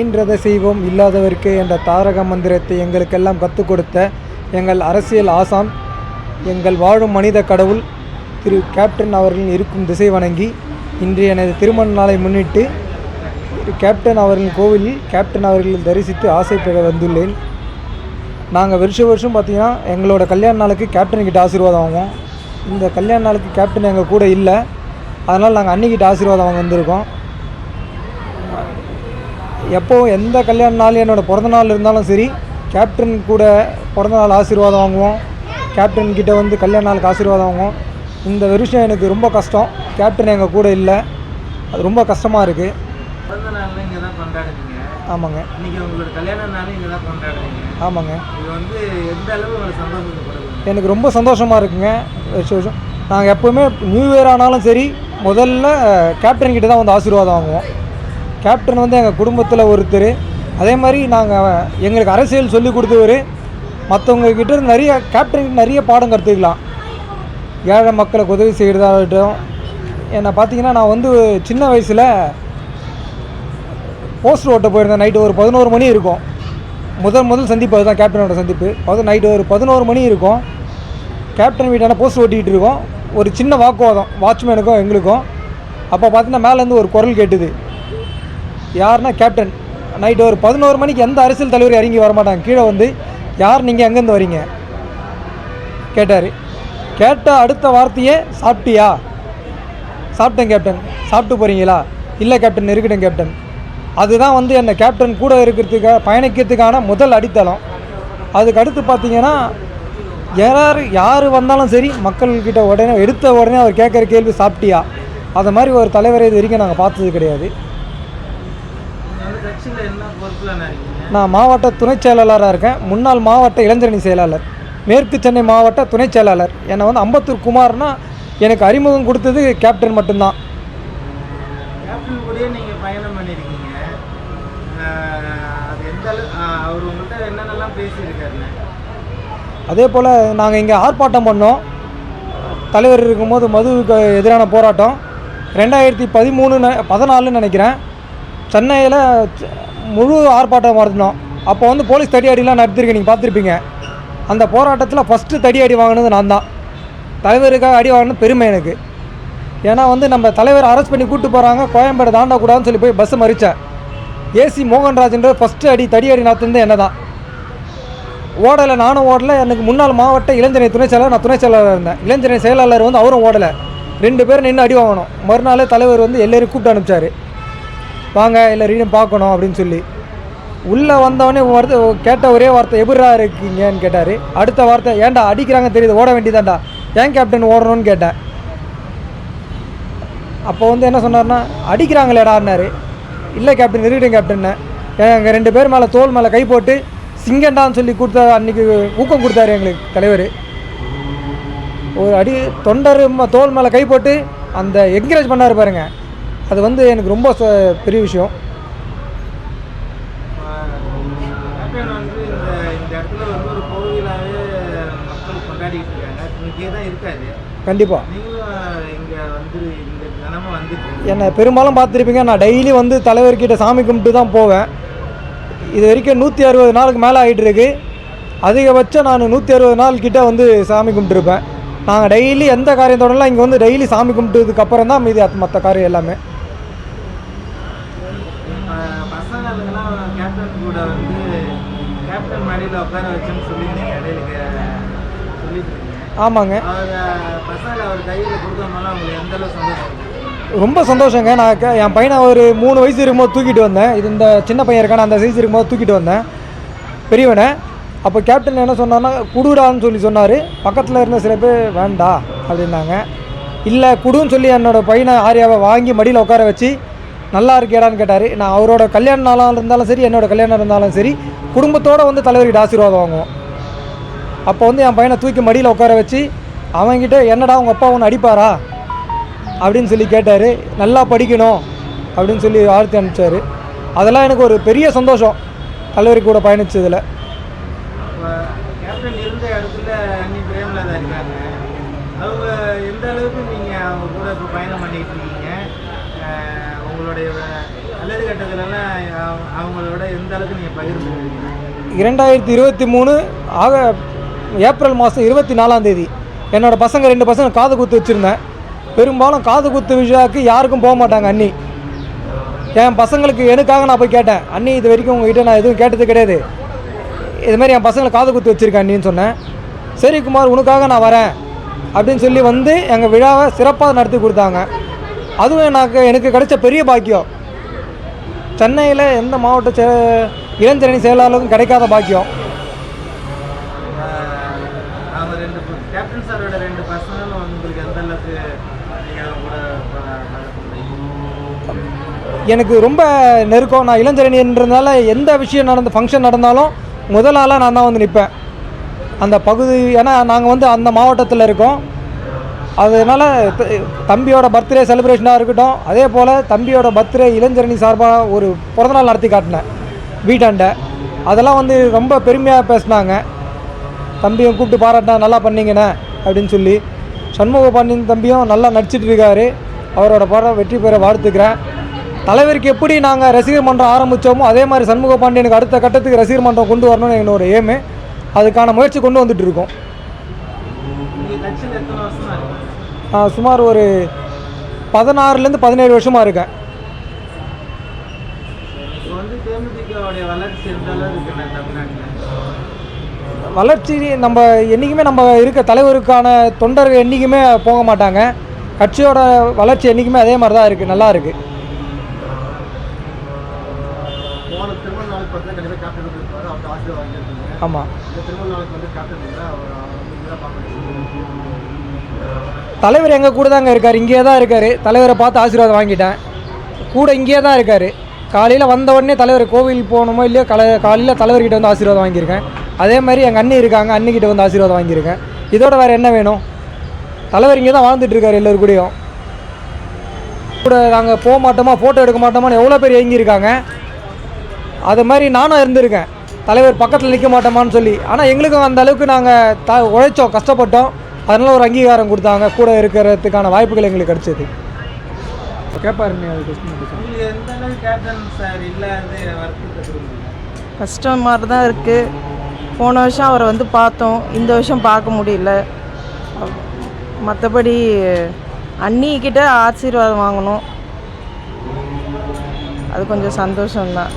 ஈன்றதை செய்வோம் இல்லாதவர்க்கு என்ற தாரக மந்திரத்தை எங்களுக்கெல்லாம் கற்றுக் கொடுத்த எங்கள் அரசியல் ஆசான் எங்கள் வாழும் மனித கடவுள் திரு கேப்டன் அவர்களின் இருக்கும் திசை வணங்கி இன்று எனது திருமண நாளை முன்னிட்டு கேப்டன் அவர்களின் கோவிலில் கேப்டன் அவர்களை தரிசித்து ஆசை பெற வந்துள்ளேன். நாங்கள் வருஷம் வருஷம் பார்த்தீங்கன்னா எங்களோட கல்யாண நாளுக்கு கேப்டன் கிட்ட ஆசீர்வாதம் வாங்குவோம். இந்த கல்யாண நாளுக்கு கேப்டன் எங்கள் கூட இல்லை. அதனால் நாங்கள் அன்னிக்கிட்ட ஆசீர்வாதம் வாங்க வந்திருக்கோம். எப்போவும் எந்த கல்யாண நாள் என்னோட பிறந்த நாள் இருந்தாலும் சரி கேப்டன் கூட பிறந்த நாள் ஆசீர்வாதம் வாங்குவோம். கேப்டன் கிட்ட வந்து கல்யாண நாளுக்கு ஆசீர்வாதம் வாங்குவோம். இந்த வருஷம் எனக்கு ரொம்ப கஷ்டம். கேப்டன் எங்கள் கூட இல்லை. அது ரொம்ப கஷ்டமாக இருக்குது ஆமாங்க. ஆமாங்க. எனக்கு ரொம்ப சந்தோஷமாக இருக்குங்க. வருஷம் வருஷம் நாங்கள் எப்போவுமே நியூ இயர் ஆனாலும் சரி முதல்ல கேப்டன் கிட்ட தான் வந்து ஆசீர்வாதம் வாங்குவோம். கேப்டன் வந்து எங்கள் குடும்பத்தில் ஒருத்தர். அதே மாதிரி நாங்கள் எங்களுக்கு அரசியல் சொல்லி கொடுத்தவர். மற்றவங்கக்கிட்ட நிறைய கேப்டன் நிறைய பாடம் கற்றுக்கலாம் ஏழை மக்களுக்கு உதவி செய்கிறதாகட்டும் என்னை பார்த்தீங்கன்னா நான் வந்து சின்ன வயசில் போஸ்டர் ஓட்ட போயிருந்தேன். நைட்டு ஒரு பதினோரு மணி இருக்கும். முதல் முதல் சந்திப்பு அதுதான் கேப்டனோட சந்திப்பு. அது நைட்டு ஒரு பதினோரு மணி இருக்கும். கேப்டன் வீட்டான போஸ்டர் ஓட்டிகிட்டு இருக்கோம். ஒரு சின்ன வாக்குவாதம் வாட்ச்மேனுக்கும் எங்களுக்கும். அப்போ பார்த்தீங்கன்னா மேலேருந்து ஒரு குரல் கேட்டுது. யாருன்னா கேப்டன் நைட்டு ஒரு பதினோரு மணிக்கு எந்த அரசியல் தலைவர் இறங்கி வரமாட்டாங்க. கீழே வந்து யார் நீங்கள் எங்கேருந்து வரீங்க? கேட்டார். கேட்ட அடுத்த வார்த்தையே சாப்பிட்டியா? சாப்பிட்டேன் கேப்டன் சாப்பிட்டு போகிறீங்களா இல்லை கேப்டன் இருக்கட்டும் கேப்டன் அதுதான் வந்து என்னை கேப்டன் கூட இருக்கிறதுக்காக பயணிக்கிறதுக்கான முதல் அடித்தளம். அதுக்கு அடுத்து பார்த்தீங்கன்னா யார் யார் வந்தாலும் சரி மக்கள்கிட்ட உடனே எடுத்த உடனே அவர் கேட்குற கேள்வி சாப்பிட்டியா? அதை மாதிரி ஒரு தலைவரை இது வரைக்கும் நாங்கள் பார்த்தது கிடையாது நீங்கள் வந்து கட்சியில் என்ன பொறுப்பில் இருக்கீங்க நான் மாவட்ட துணைச் செயலாளராக இருக்கேன். முன்னாள் மாவட்ட இளைஞரணி செயலாளர். மேற்கு சென்னை மாவட்ட துணைச் செயலாளர். என்னை வந்து அம்பத்தூர் குமார்னா எனக்கு அறிமுகம் கொடுத்தது கேப்டன் மட்டும்தான். கேப்டன் கூடயே நீங்கள் பயணம் பண்ணியிருக்கீங்க. ஆஹ் அது எந்த அளவு ஆஹ் அவர் உங்கள்கிட்ட என்னென்னலாம் பேசியிருக்காருண்ணே? அதே போல் நாங்கள் இங்கே ஆர்ப்பாட்டம் பண்ணோம். தலைவர் இருக்கும்போது மதுவுக்கு எதிரான போராட்டம். ரெண்டாயிரத்தி பதிமூணு பதினாலுன்னு நினைக்கிறேன். சென்னையில் முழு ஆர்ப்பாட்டம் நடத்தினோம். அப்போ வந்து போலீஸ் தடியடிலாம் நடத்திருக்கேன் நீங்கள் பார்த்துருப்பீங்க. அந்த போராட்டத்தில் ஃபஸ்ட்டு தடியடி வாங்கினது நான் தான். தலைவருக்காக அடி வாங்கினது பெருமை எனக்கு. ஏன்னா வந்து நம்ம தலைவர் அரெஸ்ட் பண்ணி கூப்பிட்டு போகிறாங்க கோயம்பேடு தாண்டக்கூடாதுன்னு சொல்லி போய் பஸ்ஸை மறித்தேன் ஏசி மோகன்ராஜ்ன்ற ஃபஸ்ட்டு அடி தடியடி நடத்துனது என்ன தான். ஓடலை நானும் ஓடலை. எனக்கு முன்னாள் மாவட்ட இளைஞரணி துணை செயலாளர் நான் துணை செயலாளர் இருந்தேன். இளைஞரணி செயலாளர் வந்து அவரும் ஓடலை. ரெண்டு பேரும் நின்று அடி வாங்கணும். மறுநாளே தலைவர் வந்து எல்லோரும் கூப்பிட்டு அனுப்பிச்சார். வாங்க இல்லை எல்லாரையும் பார்க்கணும் அப்படின்னு சொல்லி. உள்ளே வந்தவொடனே வார்த்தை கேட்ட ஒரே வார்த்தை எபிரா இருக்கீங்கன்னு கேட்டார். அடுத்த வார்த்தை ஏன்டா அடிக்கிறாங்க தெரியுது ஓட வேண்டியதாண்டா ஏன் கேப்டன் ஓடணும்னு கேட்டேன். அப்போ வந்து என்ன சொன்னார்னா அடிக்கிறாங்களேடான்னாரு இல்லை கேப்டன் இருக்கட்டும் கேப்டன்னு எங்கள் ரெண்டு பேர் மேலே தோல் மேலே கை போட்டு சிங்கண்டான்னு சொல்லி கொடுத்த அன்றைக்கி ஊக்கம் கொடுத்தாரு எங்களுக்கு தலைவர். ஒரு அடி தொண்டர் தோல் மேலே கை போட்டு அந்த என்கரேஜ் பண்ணார் பாருங்கள் அது வந்து எனக்கு ரொம்ப பெரிய விஷயம். கண்டிப்பாக என்னை பெரும்பாலும் பார்த்துருப்பீங்க. நான் டெய்லி வந்து தலைவர்கிட்ட சாமி கும்பிட்டு தான் போவேன். இது வரைக்கும் நூற்றி அறுபது நாளுக்கு மேலே ஆகிட்டு இருக்கு. அதிகபட்சம் நான் நூற்றி அறுபது நாள் கிட்ட வந்து சாமி கும்பிட்டுருப்பேன் நாங்கள் டெய்லி எந்த காரியத்தோடலாம் இங்கே வந்து டெய்லி சாமி கும்பிட்டதுக்கு அப்புறம் தான் மீதி மற்ற காரியம் எல்லாமே ஆஹ் பசங்களுக்கெல்லாம் கேப்டன் கூட வந்து மடியில் உட்கார வச்சோன்னு சொல்லியிருந்தீங்க இடையில கே- சொல்லிட்டு இருந்தீங்க ஆமாங்க பசங்களை அவர் கையில் கொடுக்கும்போது உங்களுக்கு எந்த அளவு சந்தோஷம் ரொம்ப சந்தோஷங்க. நான் என் பையனை ஒரு மூணு வயசு இருக்கும்போது தூக்கிட்டு வந்தேன். இது இந்த சின்ன பையன் இருக்கான அந்த சைஸ் இருக்கும்போது தூக்கிட்டு வந்தேன். பெரியவனை. அப்போ கேப்டன் என்ன சொன்னார்னா குடுடான்னு சொல்லி சொன்னார். பக்கத்தில் இருந்த சில பேர் வேண்டா அப்படின்னாங்க. இல்லை குடுன்னு சொல்லி என்னோடய பையனை ஆரியாவை வாங்கி மடியில் உட்கார வச்சு நல்லா இருக்கேடான்னு கேட்டார். நான் அவரோட கல்யாண நாளாக இருந்தாலும் சரி என்னோட கல்யாணம் இருந்தாலும் சரி குடும்பத்தோடு வந்து தலைவர்கிட்ட ஆசீர்வாதம் வாங்குவோம். அப்போ வந்து என் பையனை தூக்கி மடியில் உட்கார வச்சு அவன்கிட்ட என்னடா உங்கள் அப்பா ஒன்று அடிப்பாரா? அப்படின்னு சொல்லி கேட்டார். நல்லா படிக்கணும் அப்படின்னு சொல்லி வாழ்த்து அனுப்பிச்சார். அதெல்லாம் எனக்கு ஒரு பெரிய சந்தோஷம். தலைவர் கூட பயணித்ததில் அவங்க எந்த அளவுக்கு நீங்கள் அவங்க கூட இப்போ பயணம் பண்ணிட்டு இருக்கீங்க? உங்களுடைய நல்லது கெட்டதுலாம் அவங்களோட எந்த அளவுக்கு நீங்கள் பகிர்ந்து இரண்டாயிரத்தி இருபத்தி மூணு ஆக ஏப்ரல் மாதம் இருபத்தி நாலாம் தேதி என்னோட பசங்க ரெண்டு பசங்க காது குத்து வச்சுருந்தேன். பெரும்பாலும் காது குத்து விழாவுக்கு யாருக்கும் போக மாட்டாங்க அண்ணி. என் பசங்களுக்கு எனக்காக நான் போய் கேட்டேன். அண்ணி இது வரைக்கும் உங்ககிட்ட நான் எதுவும் கேட்டது கிடையாது. இது மாதிரி என் பசங்களை காது குத்து வச்சுருக்கேன் அண்ணின்னு சொன்னேன். சரி குமார் உனக்காக நான் வரேன். அப்படின்னு சொல்லி வந்து எங்கள் விழாவை சிறப்பாக நடத்தி கொடுத்தாங்க. அதுவும் எனக்கு எனக்கு கிடைச்ச பெரிய பாக்கியம். சென்னையில் எந்த மாவட்ட செ இளைஞரணி செயலாளருக்கும் கிடைக்காத பாக்கியம். எனக்கு ரொம்ப நெருக்கம். நான் இளைஞரணின்றதுனால எந்த விஷயம் நடந்த ஃபங்க்ஷன் நடந்தாலும் முதல் ஆளாக நான் தான் வந்து நிற்பேன் அந்த பகுதி ஏன்னா நாங்கள் வந்து அந்த மாவட்டத்தில் இருக்கோம். அதனால் தம்பியோட பர்த்டே செலிப்ரேஷனாக இருக்கட்டும் அதே போல் தம்பியோட பர்த்டே இளைஞரணி சார்பாக ஒரு பிறந்தநாள் நடத்தி காட்டினேன் வீட்டாண்ட. அதெல்லாம் வந்து ரொம்ப பெருமையாக பேசினாங்க. தம்பியும் கூப்பிட்டு பாராட்டினா நல்லா பண்ணிங்கண்ணே அப்படின்னு சொல்லி. சண்முக பாண்டியன் தம்பியும் நல்லா நடிச்சிட்டு இருக்காரு. அவரோட படம் வெற்றி பெற வாழ்த்துக்கிறேன். தலைவருக்கு எப்படி நாங்கள் ரசிகர் மன்றம் ஆரம்பித்தோமோ அதே மாதிரி சண்முக பாண்டியனுக்கு அடுத்த கட்டத்துக்கு ரசிகர் மன்றம் கொண்டு வரணும்னு என்னோட ஏமு அதுக்கான முயற்சி கொண்டு வந்துட்டு இருக்கோம். சுமார் ஒரு பதினாறுலேருந்து பதினேழு வருஷமாக இருக்கேன். வளர்ச்சி நம்ம என்றைக்குமே நம்ம இருக்க தலைவருக்கான தொண்டர்கள் என்றைக்குமே போக மாட்டாங்க. கட்சியோட வளர்ச்சி என்றைக்குமே அதே மாதிரி தான் இருக்குது நல்லா இருக்குது பார்க்க தலைவர் எங்கள் கூட தாங்க இருக்கார் இங்கேயே தான் இருக்கார். தலைவரை பார்த்து ஆசீர்வாதம் வாங்கிட்டேன். கூட இங்கேயே தான் இருக்கார். காலையில் வந்த உடனே தலைவர் கோவில் போகணுமோ இல்லையோ கல காலையில் தலைவர்கிட்ட வந்து ஆசீர்வாதம் வாங்கியிருக்கேன். அதே மாதிரி எங்கள் அண்ணி இருக்காங்க அண்ணிக்கிட்ட வந்து ஆசீர்வாதம் வாங்கியிருக்கேன். இதோட வேறு என்ன வேணும்? தலைவர் இங்கே தான் வாழ்ந்துட்டு இருக்காரு எல்லோரு கூடயும். கூட நாங்கள் போக மாட்டோமா ஃபோட்டோ எடுக்க மாட்டோமான்னு எவ்வளோ பேர் ஏங்கியிருக்காங்க. அது மாதிரி நானும் இருந்திருக்கேன். தலைவர் பக்கத்தில் நிற்க மாட்டோமான்னு சொல்லி. ஆனால் எங்களுக்கும் அந்த அளவுக்கு நாங்கள் த உழைச்சோம் கஷ்டப்பட்டோம். அதனால ஒரு அங்கீகாரம் கொடுத்தாங்க. கூட இருக்கிறதுக்கான வாய்ப்புகள் எங்களுக்கு கிடைச்சது. கேட்பாரு கஷ்டம் மாதிரி தான் இருக்குது போன வருஷம் அவரை வந்து பார்த்தோம். இந்த வருஷம் பார்க்க முடியல. மற்றபடி அண்ணிக்கிட்ட ஆசீர்வாதம் வாங்கணும். அது கொஞ்சம் சந்தோஷம்தான்.